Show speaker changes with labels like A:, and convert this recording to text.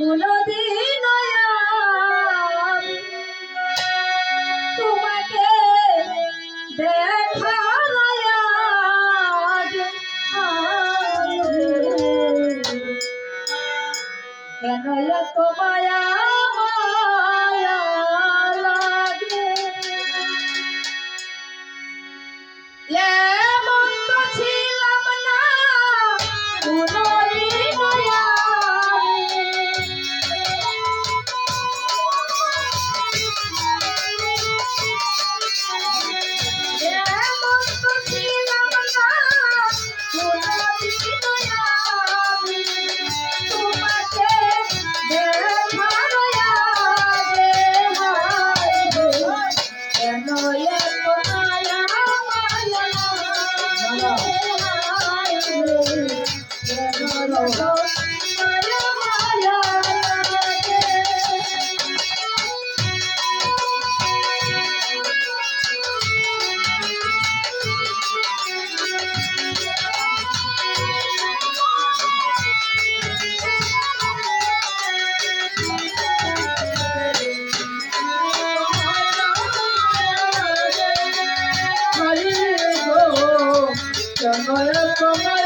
A: ফুল দিয়ে দেখিয়া